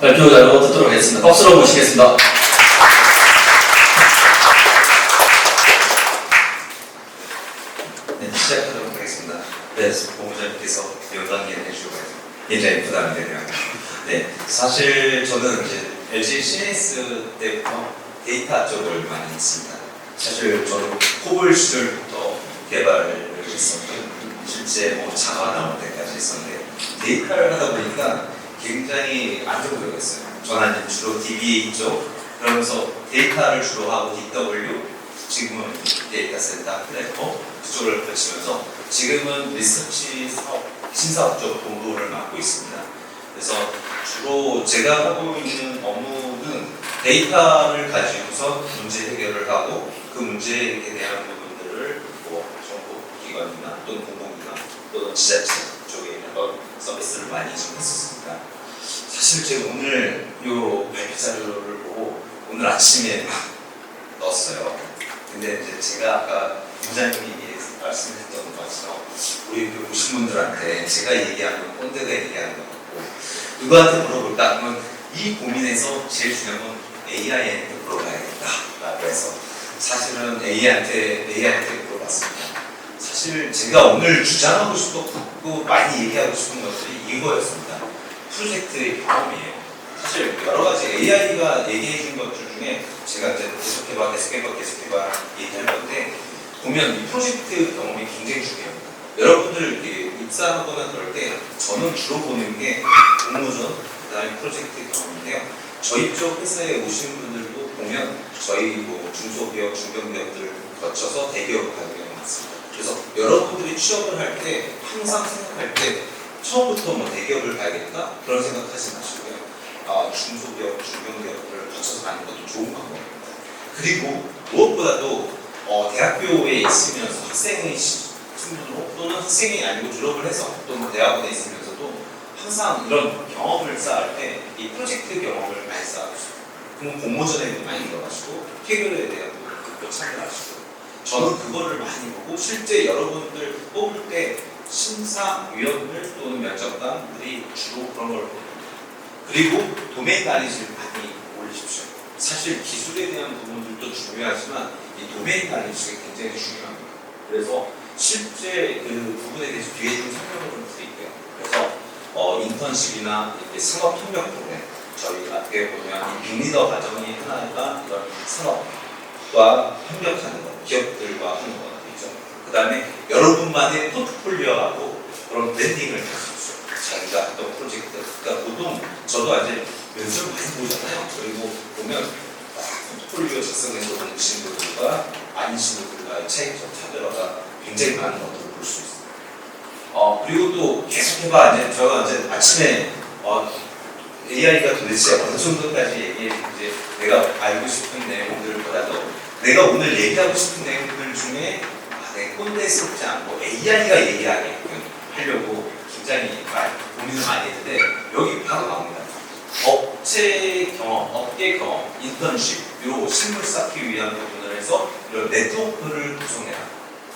발표 자료 듣도록 하겠습니다. 박수로 모시겠습니다. 네, 시작하도록 하겠습니다. 네, 본부장님께서 연단기를 해주고 굉장히 부담이 되네요. 네, 사실 저는 이제 LG CNS 때부터 데이터 쪽을 많이 했습니다. 사실 저도 코볼 시절부터 개발을 했었고 실제 뭐 자가 나올 때까지 했었는데 데이터를 하다 보니까 굉장히 안정적이었어요. 저는 이제 주로 DBA 쪽 그러면서 데이터를 주로 하고 DW 지금은 데이터 센터 플랫폼 그쪽을 거치면서 지금은 리서치 사업 신사업 쪽 본부를 맡고 있습니다. 그래서 주로 제가 하고 있는 업무는 데이터를 가지고서 문제 해결을 하고 그 문제에 대한 부분들을 뭐 정부 기관이나 또는 공공기관 또는 지자체 한번 서비스를 많이 좀 했었습니다. 사실 제가 오늘 요 발표 자료를 보고 오늘 아침에 넣었어요. 근데 이제 제가 아까 부장님이 말씀했던 것처럼 우리 그 오신 분들한테 제가 얘기하는 건 꼰대가 얘기하는 것 같고 누구한테 물어볼까 하면 이 고민에서 제일 중요한 건 AI한테 물어봐야겠다라고 해서 사실은 AI한테 AI한테 물어봤습니다. 사실 제가 오늘 주장하고 싶고 많이 얘기하고 싶은 것들이 이거였습니다. 프로젝트의 경험이에요. 사실 여러 가지 AI가 얘기해 준 것들 중에 제가 이제 계속해봐, 계속해봐, 계속해봐 얘기할 건데 보면 이 프로젝트 경험이 굉장히 중요합니다. 여러분들 이렇게 입사하거나 그럴 때 저는 주로 보는 게 공모전, 그 다음에 프로젝트 경험인데요. 저희 쪽 회사에 오신 분들도 보면 저희 뭐 중소기업, 중견기업들 거쳐서 대기업 가는 경우가 많습니다. 그래서 여러분들이 취업을 할 때 항상 생각할 때 처음부터 뭐 대기업을 가야겠다 그런 생각하지 마시고요. 아, 중소기업, 중견기업을 거쳐서 가는 것도 좋은 방법입니다. 그리고 무엇보다도 어, 대학교에 있으면서 학생의 시- 친구들 또는 학생이 아니고 졸업을 해서 또는 대학원에 있으면서도 항상 이런 경험을 쌓을 때 이 프로젝트 경험을 많이 쌓아주세요. 그럼 공모전에도 많이 들어가시고 캐리어에 대한 부분도 참여하시고 저는 그거를 많이 보고 실제 여러분들 뽑을 때 심사위원들 또는 면접관들이 주로 그런 걸 봅니다. 그리고 도메인 나리지를 많이 올리십시오. 사실 기술에 대한 부분들도 중요하지만 이 도메인 나리지가 굉장히 중요합니다. 그래서 실제 그 부분에 대해서 뒤에 좀 설명을 좀 드릴게요. 그래서 어, 인턴십이나 이렇게 산업협력 프로그램 저희 앞에 보면 이 빅리더 과정이 하나가 이런 산업과 협력하는 것, 기업들과 하는 거죠. 그 다음에 여러분만의 포트폴리오하고 그런 브랜딩을 가지고 자기가 했던 프로젝트. 그러니까 보통 저도 아직 면접을 많이 보잖아요. 그리고 보면 아, 포트폴리오 작성해서 오신 분들과 아니신 분들과의 차이점 차별화가 굉장히 많은 것들을 볼 수 있어요. 어, 그리고 또 계속해봐. 이제 제가 이제 아침에 어, AI가 도대체 어느 정도까지 얘기했는지 내가 알고 싶은 내용들보다도 내가 오늘 얘기하고 싶은 내용들 중에 아, 내 꼰대스럽지 않고 AI가 얘기하게끔 하려고 굉장히 많이 고민을 많이 했는데 여기 바로 나옵니다. 업체 경험, 업계 경험, 인턴십, 요 실물 쌓기 위한 부분을 해서 이런 네트워크를 구성해라.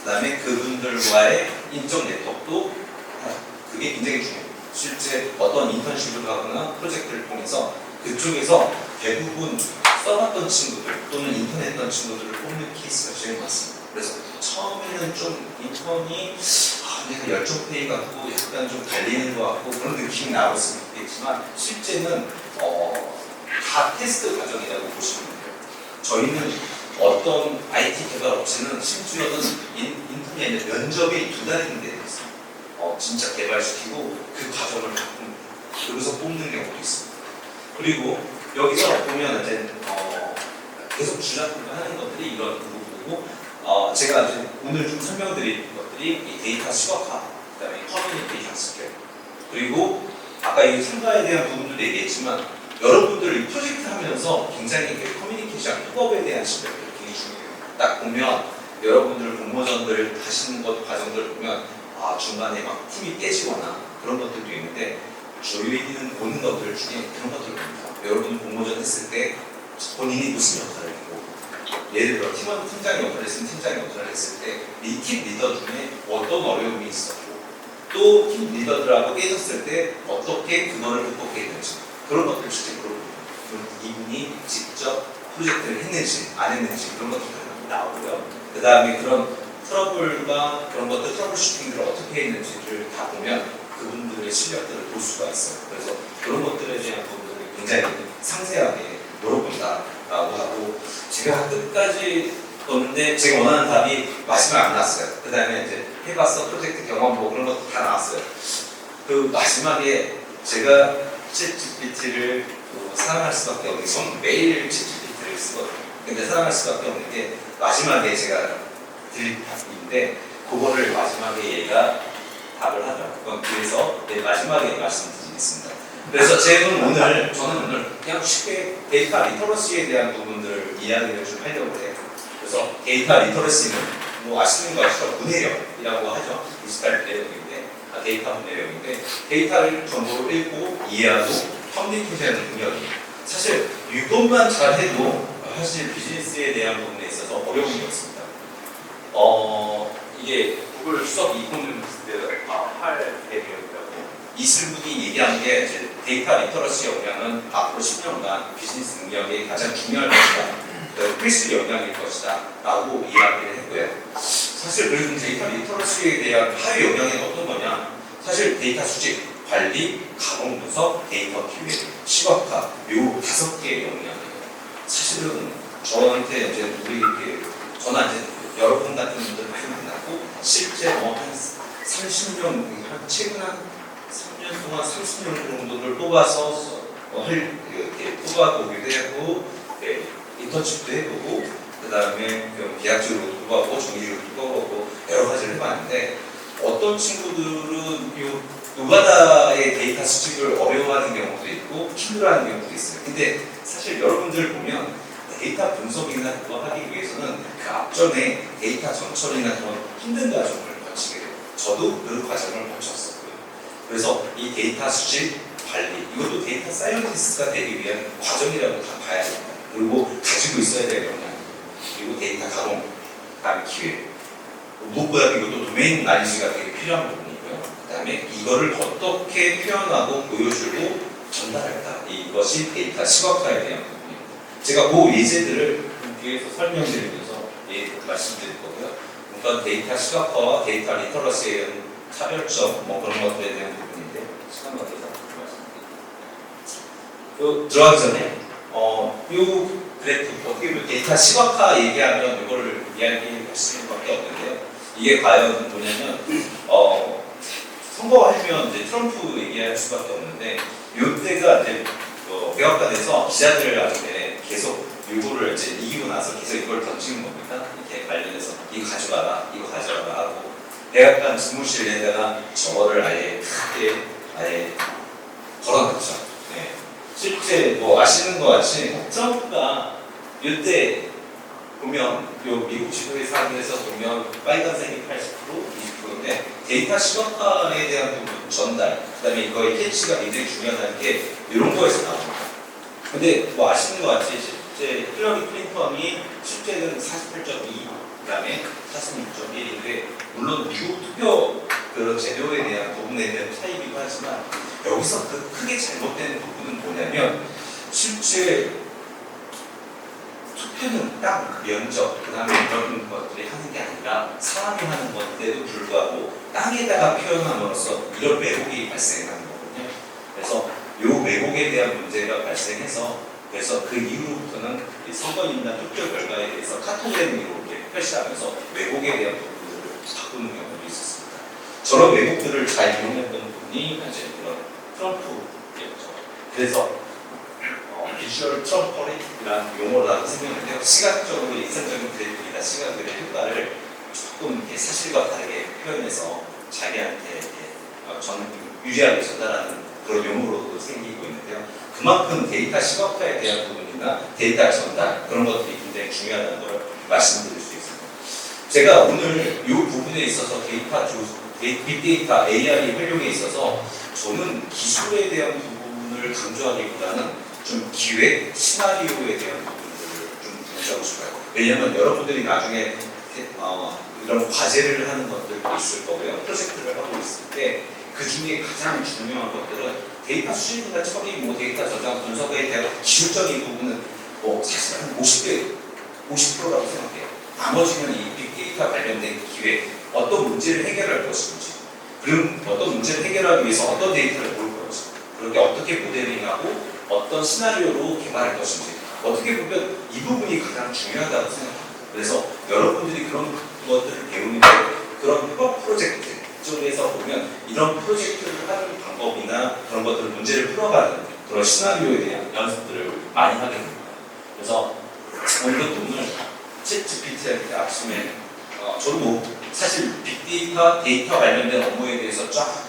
그 다음에 그분들과의 인적 네트워크도. 그게 굉장히 중요해요. 실제 어떤 인턴십을 가거나 프로젝트를 통해서 그쪽에서 대부분 써봤던 친구들 또는 인턴했던 친구들을 뽑는 케이스가 제일 많습니다. 그래서 처음에는 좀 인턴이 아, 내가 열정 페이 같고 약간 좀 달리는 것 같고 그런 느낌이 나올 수 있겠지만 실제는 어, 다 테스트 과정이라고 보시면 돼요. 저희는 어떤 IT 개발 업체는 심지어는 인, 인턴이 아니라 면접이 두 달이 된데 있어요. 어, 진짜 개발시키고 그 과정을 다 뽑는, 여기서 뽑는 경우도 있습니다. 그리고 여기서 보면 이제 어, 계속 주장하는 것들이 이런 부분이고 어, 제가 이제 오늘 좀 설명드릴 것들이 이 데이터 시각화, 그다음에 커뮤니케이션 스킬, 그리고 아까 이 참가에 대한 부분도 얘기했지만 여러분들 이 프로젝트 하면서 굉장히 그 커뮤니케이션, 협업에 대한 실력들이 굉장히 중요해요. 딱 보면 여러분들 공모전들 하시는 것 과정들 보면 아 중간에 막 팀이 깨지거나 그런 것들도 있는데 저희는 보는 것들 중에 그런 것들을 봅니다. 여러분 공모전 했을 때 본인이 무슨 역할을 했고 예를 들어 팀원 팀장 역할을 했으면 팀장 역할을 했을 때 이 팀 리더 중에 어떤 어려움이 있었고 또 팀 리더들하고 깨졌을 때 어떻게 그거를 극복해야 될지 그런 것들 실제로 이분이 직접 프로젝트를 했는지 안 했는지 그런 것들이 나오고요. 그 다음에 그런 트러블과 그런 것들 트러블 슈팅들을 어떻게 했는지를 다 보면 그분들의 실력들을 볼 수가 있어요. 그래서 그런 것들에 대한 굉장히 상세하게 물어본다라고 하고 제가 끝까지 봤는데 제가 원하는 답이 마지막에 안 나왔어요. 그 다음에 이제 해봤어 프로젝트 경험 뭐 그런 것도 다 나왔어요. 그 마지막에 제가 챗 GPT를 사랑할 수밖에 없는 건 매일 챗 GPT를 쓰거든요. 근데 사랑할 수밖에 없는 게 마지막에 제가 드린 답인데 그거를 마지막에 얘가 답을 하더라고요. 그래서 네, 마지막에 말씀드리겠습니다. 그래서 제는 오늘 저는 오늘 그냥 쉽게 데이터 리터러시에 대한 부분들을 이야기를 좀 하려고 해요. 그래서 데이터 리터러시는 뭐 아시는 것처럼 문해력이라고 하죠. 디지털 문해력인데 아, 데이터 문해력인데 데이터를 정보로 읽고 이해하고 커뮤니케이션하는 능력이 사실 이것만 잘해도 사실 비즈니스에 대한 부분에 있어서 어려운 게 없습니다. 어 이게 구글 수업 이코노미스트 할 대비라고 이슬분이 얘기한 게 데이터 리터러시 역량은 앞으로 10년간 비즈니스 능력이 가장 중요할 것이다. 그 필수 역량일 것이다. 라고 이야기를 했고요. 사실 그리고 데이터 리터러시에 대한 하위 역량이 어떤 거냐? 사실 데이터 수집, 관리, 가공 분석, 데이터 기획, 시각화 요 다섯 개의 역량이에요. 사실은 저한테 이제 우리 이렇게 저나 이제 여러분 같은 분들 많이 만났고 실제 30년 한 최근 한 3년 동안 30년 정도를 뽑아서 어, 할 이렇게 뽑아보기도 했고 네, 인턴십도 해보고 그 다음에 계약직으로 뽑아보고 정규직으로 뽑아보고 여러 가지를 해봤는데 어떤 친구들은 요 노가다의 데이터 수집을 어려워하는 경우도 있고 힘들어하는 경우도 있어요. 근데 사실 여러분들 보면 데이터 분석이나 그거 하기 위해서는 그 앞전에 데이터 전처리나 그런 힘든 과정을 거치게 돼요. 저도 그 과정을 거쳤었고요. 그래서 이 데이터 수집, 관리, 이것도 데이터 사이언티스트가 되기 위한 과정이라고 다 봐야 됩니다. 그리고 가지고 있어야 될 역량, 그리고 데이터 가공, 그 다음에 기획. 무엇보다 이것도 도메인 나리지가 되게 필요한 부분이고요. 그 다음에 이거를 어떻게 표현하고 보여주고 전달할까 이것이 데이터 시각화에 대한 부분입니다. 제가 그 예제들을 뒤에서 설명드리면서 예, 말씀드릴 거고요. 그러니까 데이터 시각화와 데이터 리터러시에 차별점 뭐 그런 것들에 대한 부분인데 시간 관계상 말씀드릴게요. 요 들어가기 전에 어, 요 그래프 어떻게 보면 데이터 시각화 얘기하면 이거를 이야기할 수 있는 밖에 없는데요. 이게 과연 뭐냐면 어, 선거하면 이제 트럼프 얘기할 수밖에 없는데 요때가 이제 어, 백악관에서 기자들한테 계속 요거를 이제 이기고 나서 계속 이걸 던지는 겁니다. 이렇게 관련해서 이거 가져가라, 이거 백악관 집무실에다가 저거를 아예 크게 아예 걸어놨죠. 네. 실제 뭐 아시는 것 같이 트럼프가 이때 보면 요 미국 지도의 사람에서 보면 빨간색이 80% 20%인데 데이터 시각화에 대한 부분 전달 그다음에 이거의 캐치가 굉장히 중요하다는 게 이런 거에서 나옵니다. 근데 뭐 아시는 것 같이 실제 힐러리 클린턴이 실제는 48.2 그 다음에 46.1인데 물론 미국 투표 그 제도에 대한 부분에 대한 차이기도 하지만 여기서 그 크게 잘못된 부분은 뭐냐면 실제 투표는 땅, 면적, 그 다음에 이런 것들이 하는 게 아니라 사람이 하는 건데도 불구하고 땅에다가 표현함으로써 이런 왜곡이 발생하는 거거든요. 그래서 이 왜곡에 대한 문제가 발생해서 그래서 그 이후부터는 이 선거인이나 투표 결과에 대해서 카톡그램으로 표시하면서 왜곡에 대한 부분들을 바꾸는 경우도 있었습니다. 저런 왜곡들을 잘 이용했던 분이 이제 그런 트럼프였죠. 그래서 어, 비주얼 트럼퍼리라는 용어라고 생각하는데요. 시각적으로 인상적인 그래픽이나 시각들의 효과를 조금 이렇게 사실과 다르게 표현해서 자기한테 어, 전 유리하게 전달하는 그런 용어로도 생기고 있는데요. 그만큼 데이터 시각화에 대한 부분이나 데이터 전달 그런 것들이 굉장히 중요하다는 걸 말씀드릴 수 있습니다. 제가 오늘 이 부분에 있어서 데이터 조, 데이- 빅데이터 AI 활용에 있어서 저는 기술에 대한 부분을 강조하기보다는 좀 기획, 시나리오에 대한 부분들을 좀 강조하고 싶어요. 왜냐하면 여러분들이 나중에 어, 이런 과제를 하는 것들도 있을 거고요. 프로젝트를 하고 있을 때 그 중에 가장 중요한 것들은 데이터 수집이나 처리, 뭐 데이터 저장, 분석에 대한 기술적인 부분은 뭐 사실 한 50대 50%라고 생각해요. 나머지는 이 빅데이터 관련된 기회, 어떤 문제를 해결할 것인지, 그리고 어떤 문제를 해결하기 위해서 어떤 데이터를 볼 것인지, 그렇게 어떻게 모델링하고 어떤 시나리오로 개발할 것인지, 어떻게 보면 이 부분이 가장 중요하다고 생각합니다. 그래서 여러분들이 그런 것들을 배우는데 그런 협업 프로젝트 쪽에서 보면 이런 프로젝트를 하는 방법이나 그런 것들 문제를 풀어가는 그런 시나리오에 대한 연습들을 많이 하게 됩니다. 그래서 오늘도 오늘 챗 GPT한테 아침에 어, 저도 뭐 사실 빅데이터 데이터 관련된 업무에 대해서 쫙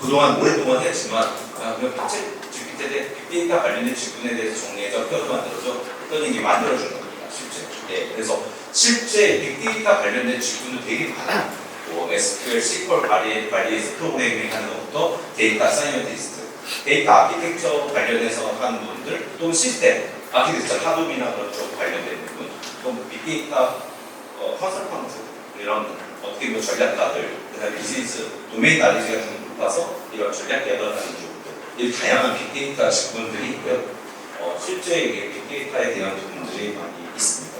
그동안 오랫동안 했지만 아, 그냥 챗 GPT에 빅데이터 관련된 질문에 대해서 정리해서 표도 만들어서 했더니 이게 만들어주는 겁니다 실제. 예, 그래서 실제 빅데이터 관련된 질문도 되게 많아요. 뭐 SQL, SQL 바리, 바리에서 프로그래밍 하는 것부터 데이터 사이언티스트, 데이터 아키텍처 관련해서 하는 분들, 또 시스템, 아키텍처 하도비나 그런 쪽 관련된 부분, 또 빅데이터 어, 컨설턴트 이런 어떻게 보면 전략가들, 그다음에 비즈니스 도메인 나리지가 좀 높아서 이런 전략 개발하는 쪽들, 이 다양한 빅데이터 직군들이 있고요. 어, 실제 이게 빅데이터에 대한 부분들이 많이 있습니다.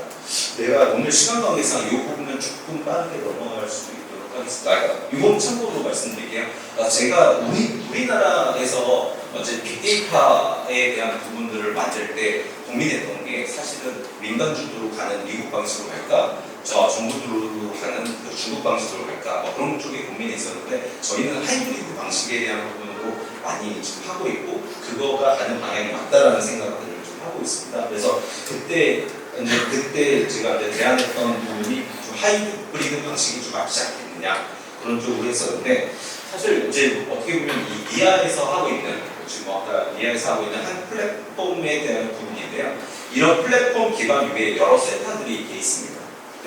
내가 오늘 시간 관계상 이 부분은 조금 빠르게 넘어갈 수 있도록 하겠습니다. 아, 이건 참고로 말씀드릴게요. 아, 제가 우리 우리나라에서 어제 빅데이터에 대한 부분들을 만들 때 고민했던 게 사실은 민간 주도로 가는 미국 방식으로 갈까, 저 정부 주도로 가는 그 중국 방식으로 갈까, 뭐 그런 쪽에 고민이 있었는데 저희는 하이브리드 방식에 대한 부분으로 많이 지금 하고 있고 그거가 가는 방향이 맞다라는 생각들을 좀 하고 있습니다. 그래서 그때 근데 그때 제가 이제 제안했던 부분이 좀 하이브리드 방식이 좀 맞지 않겠느냐 그런 쪽으로 했었는데 사실 이제 어떻게 보면 이 미아에서 하고 있는 지금 아까 미아에서 하고 있는 한 플랫폼에 대한 부분인데요. 이런 플랫폼 기반 위에 여러 센터들이 있습니다.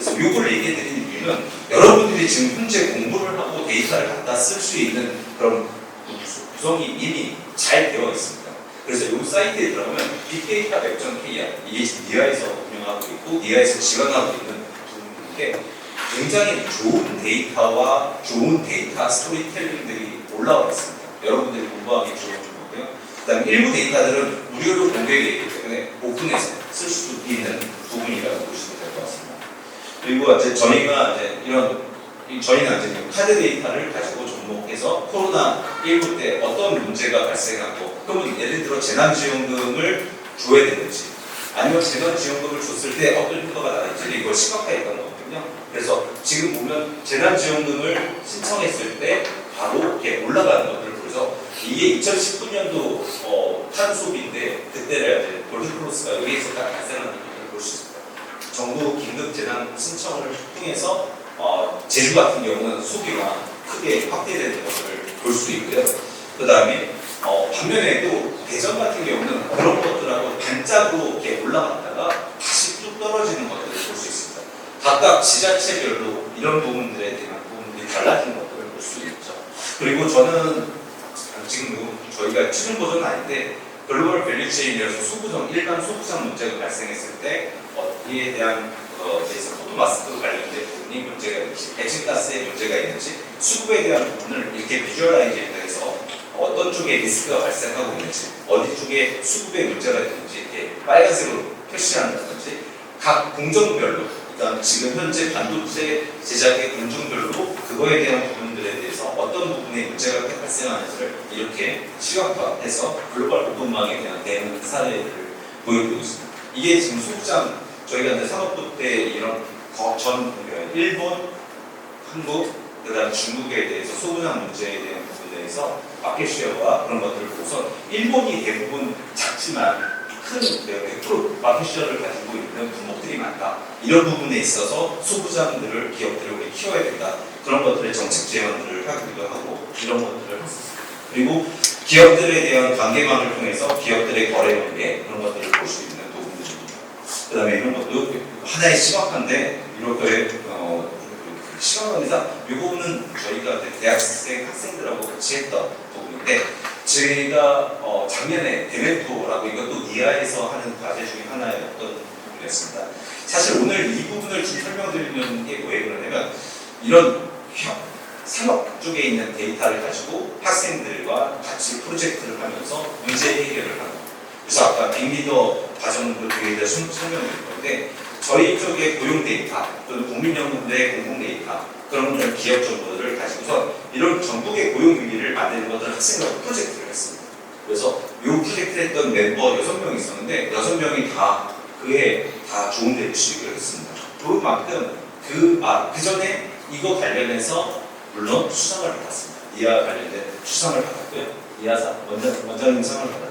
그래서 요거를 얘기해 드리는 이유는 여러분들이 지금 현재 공부를 하고 데이터를 갖다 쓸 수 있는 그런 구성이 이미 잘 되어 있습니다. 그래서 이 사이트에 들어가면 빅데이터 웹전 KR 이게 니아에서 운영하고 있고 니아에서 지원하고 있는 부분인데 굉장히 좋은 데이터와 좋은 데이터 스토리텔링들이 올라와 있습니다. 여러분들이 공부하기 좋은 거고요. 그다음에 일부 데이터들은 무료로 공개되어 있기 때문에 오픈해서 쓸수 있는 부분이라고 보시면 될 것 같습니다. 그리고 이제 저희가 이제 이런 이 저희는 이제 카드 데이터를 가지고 접목해서 코로나 19 때 어떤 문제가 발생하고 그러면 예를 들어 재난지원금을 줘야 되는지 아니면 재난지원금을 줬을 때 어떤 효과가 나는지 이걸 시각화했던 거거든요. 그래서 지금 보면 재난지원금을 신청했을 때 바로 이렇게 올라가는 것들을 보여서 이게 2019년도 어, 한 수업인데 그때를 이제 골드크로스가 여기에서 딱 발생하는 것들을 볼 수 있습니다. 정부 긴급 재난 신청을 통해서 어, 제주 같은 경우는 수비가 크게 확대되는 것을 볼 수 있고요. 그 다음에 어, 반면에도 대전 같은 경우는 그런 것들하고 반짝으로 이렇게 올라갔다가 다시 쭉 떨어지는 것들을 볼 수 있습니다. 각각 지자체별로 이런 부분들에 대한 부분들이 달라진 것들을 볼 수 있죠. 그리고 저는 지금 뭐 저희가 최종 버전은 아닌데 글로벌 밸류체인이라서 소부정 일반 소부정 문제가 발생했을 때 어, 이에 대한 어, 대해서 포도 마스크 관련된 부분이 문제가 있는지 배치가스에 문제가 있는지 수급에 대한 부분을 이렇게 비주얼라이즈해서 어떤 쪽에 리스크가 발생하고 있는지 어디 쪽에 수급에 문제가 있는지 이렇게 빨간색으로 표시한다든지 각 공정별로 그러니까 지금 현재 반도체 제작의 공정별로 그거에 대한 부분들에 대해서 어떤 부분에 문제가 발생하는지를 이렇게 시각화해서 글로벌 공급망에 대한 대응 사례들을 보여주고 있습니다. 이게 지금 소부장 저희가 이제 산업부 때 이런 거- 전 일본, 한국, 그다음 중국에 대해서 소부장 문제에 대한 부분에 대해서 마켓 쉐어와 그런 것들을 보고서 일본이 대부분 작지만 큰 100% 마켓 쉐어를 가지고 있는 품목들이 많다. 이런 부분에 있어서 소부장들을 기업들을 우리 키워야 된다. 그런 것들의 정책 제안들을 하기도 하고 이런 것들을 했었습니다. 그리고 기업들에 대한 관계망을 통해서 기업들의 거래 관계 그런 것들을 볼 수 있는. 그 다음에 이런 것도 하나의 시각화인데 이렇게 어, 시각화에서 이 부분은 저희가 대학생 학생들하고 같이 했던 부분인데 저희가 어, 작년에 투어라고 이것도 니아에서 하는 과제 중에 하나였던 부분이었습니다. 사실 오늘 이 부분을 좀 설명드리는 게 왜 그러냐면 이런 협, 산업 쪽에 있는 데이터를 가지고 학생들과 같이 프로젝트를 하면서 문제 해결을 하는 거. 그래서 아까 빅리더 과정도 되게 대해 설명을 드렸는데 저희 쪽의 고용 데이터 또는 국민연금대 공공 데이터 그런 그런 기업 정보들을 가지고서 이런 전국의 고용 위기를 만드는 것을 학생들과 프로젝트를 했습니다. 그래서 이 프로젝트를 했던 멤버 6명이 있었는데 6명이 다 그에 다 좋은 데를 취직을 했습니다. 그만큼 그, 아, 그 전에 이거 관련해서 물론 수상을 받았습니다. 이하 관련된 수상을 받았고요. 이하사 원장, 원장님 상을 받았죠.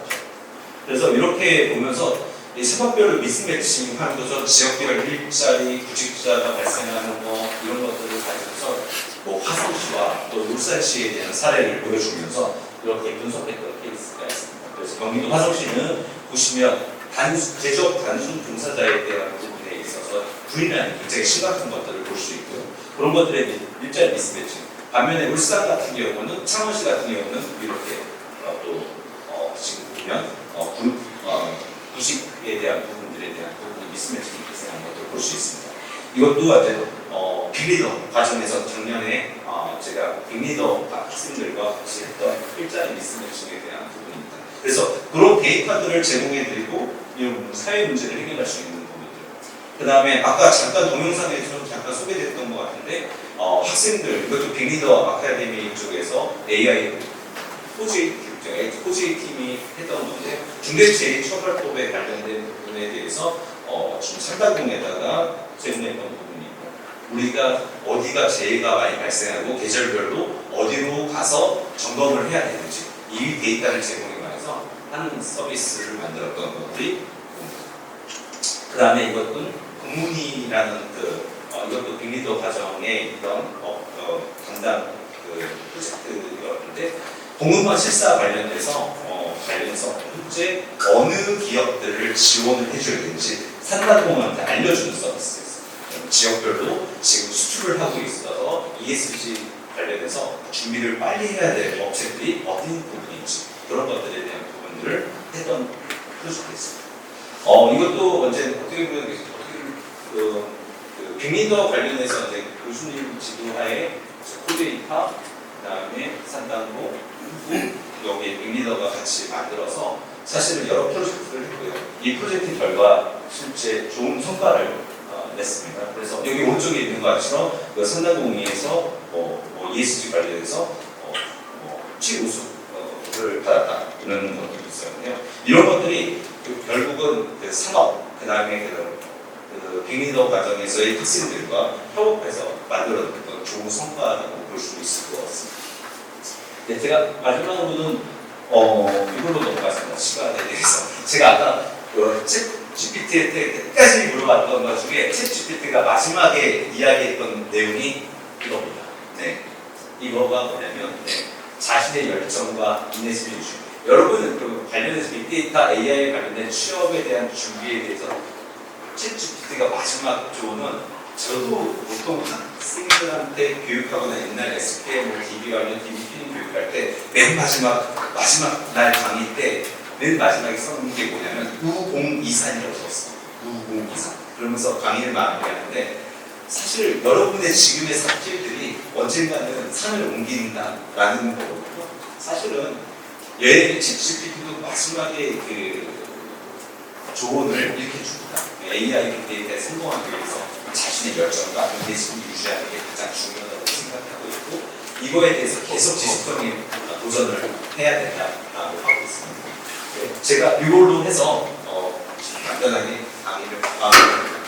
그래서 이렇게 보면서 이 세법별로 미스매칭 하는 거죠. 지역별 일자리, 구직자가 발생하는 거 이런 것들을 가지고서 뭐 화성시와 또 울산시에 대한 사례를 보여주면서 이렇게 분석했던 케이스가 있습니다. 그래서 경기도 화성시는 보시면 단순, 제조업 단순 종사자에 대한 부분에 있어서 부인하는 굉장히 심각한 것들을 볼 수 있고요. 그런 것들에 일자리 미스매칭. 반면에 울산 같은 경우는 창원시 같은 경우는 이렇게 어, 또 어, 지금 보면 어, 구, 어, 구식에 대한 부분들에 대한 부분이 미스매칭이 발생하는 것들을 볼수 있습니다. 이것도 이제 어, 빅리더 과정에서 작년에 어, 제가 빅리더 학생들과 같이 했던 일자리 미스매칭에 대한 부분입니다. 그래서 그런 데이터들을 제공해드리고 이런 사회 문제를 해결할 수 있는 부분들. 그 다음에 아까 잠깐 동영상에서 잠깐 소개됐던 것 같은데 어, 학생들 이것도 빅리더 아카데미 쪽에서 AI 포지 포지 팀이 했던 건데 중대재해처벌법에 관련된 부분에 대해서 어, 지금 상당동에다가 제공했던 부분이 있고 우리가 어디가 재해가 많이 발생하고 계절별로 어디로 가서 점검을 해야 되는지 이 데이터를 제공해 가서 하는 서비스를 만들었던 것들이 그 다음에 이것은 공문이라는 그 어, 이것도 빅리더 과정에 있던 어, 어, 담당 그 프로젝트였는데 공무원 실사 관련돼서 어, 관련해서 현재 어느 기업들을 지원을 해줘야 되는지 산다공한테 알려주는 서비스였어요. 지역별로 지금 수출을 하고 있어서 ESG 관련해서 준비를 빨리 해야 될 업체들이 어떤 부분인지 그런 것들에 대한 부분들을 했던 프로젝트였습니다. 어 이것도 언제 어떻게 보면 어떻게 그, 그 빅리더 관련해서 이제 교수님 지도하에 코데이터 그다음에 산단고 여기 빅리더가 같이 만들어서 사실은 여러 프로젝트를 했고요. 이 프로젝트 결과 실제 좋은 성과를 어, 냈습니다. 그래서 여기 오른쪽에 있는 것처럼 그 산단공의에서 뭐, 뭐 ESG 관련해서 어, 뭐 최우수를 받았다 이런 것들이 있었는데요. 이런 것들이 그 결국은 그 산업 그 다음에 그, 그 빅리더 과정에서의 학생들과 협업해서 만들어냈던 좋은 성과라고 볼 수 있을 것 같습니다. 네, 제가 마지막으로는 어, 이걸로 넘어가겠습니다. 시간에 대해서. 제가 아까 그챗 GPT한테 끝까지 물어봤던 것 중에 챗 GPT가 마지막에 이야기했던 내용이 이겁니다. 네. 이거가 뭐냐면 네. 자신의 열정과 인내심을 유지. 여러분 그 관련해서 빅데이터 AI 관련된 취업에 대한 준비에 대해서 챗 GPT가 마지막 조언은 저도 보통 학생들한테 교육하거나 옛날 SPM, DB 관련 DB 피딩 교육할 때 맨 마지막 마지막 날 강의 때 맨 마지막에 써놓은 게 뭐냐면 우공이산이라고 썼어. 우공이산. 그러면서 강의를 마무리하는데 사실 여러분의 지금의 스킬들이 언젠가는 산을 옮긴다라는 거거든요. 사실은 얘 GPT도 마지막에 그 조언을 이렇게 줍니다. AI 빅데이터에 성공하기 위해서 자신의 열정과 인내심을 유지하는 게 가장 중요하다고 생각하고 있고 이거에 대해서 계속 지속적인 도전을 해야 된다라고 하고 있습니다. 네, 제가 이걸로 해서 어, 간단하게 강의를 마무리합니다.